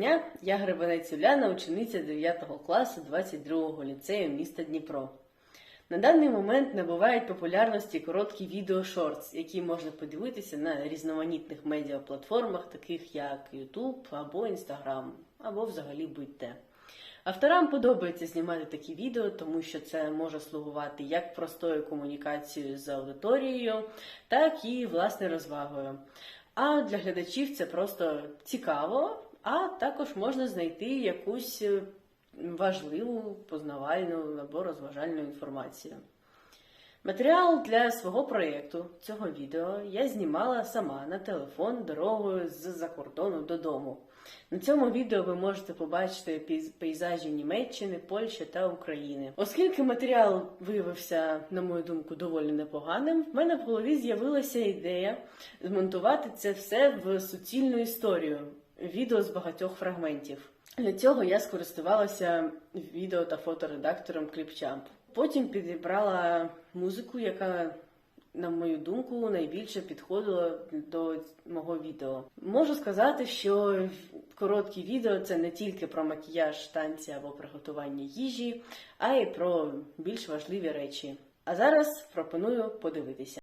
дня, я Гребенець Уляна, учениця 9 класу 22-го ліцею міста Дніпро. На даний момент набувають популярності короткі відео шортс, які можна подивитися на різноманітних медіаплатформах, таких як YouTube або Instagram, або взагалі будь-де. Авторам подобається знімати такі відео, тому що це може слугувати як простою комунікацією з аудиторією, так і власне розвагою. А для глядачів це просто цікаво, а також можна знайти якусь е, важливу, познавальну або розважальну інформацію. Матеріал для свого проєкту цього відео я знімала сама на телефон дорогою з-за кордону додому. На цьому відео ви можете побачити пейзажі Німеччини, Польщі та України. Оскільки матеріал виявився, на мою думку, доволі непоганим, в мене в голові з'явилася ідея змонтувати це все в суцільну історію, відео з багатьох фрагментів. Для цього я скористувалася відео та фоторедактором Clipchamp. Потім підібрала музику, яка, на мою думку, найбільше підходила до мого відео. Можу сказати, що короткі відео це не тільки про макіяж, танці або приготування їжі, а й про більш важливі речі. А зараз пропоную подивитися.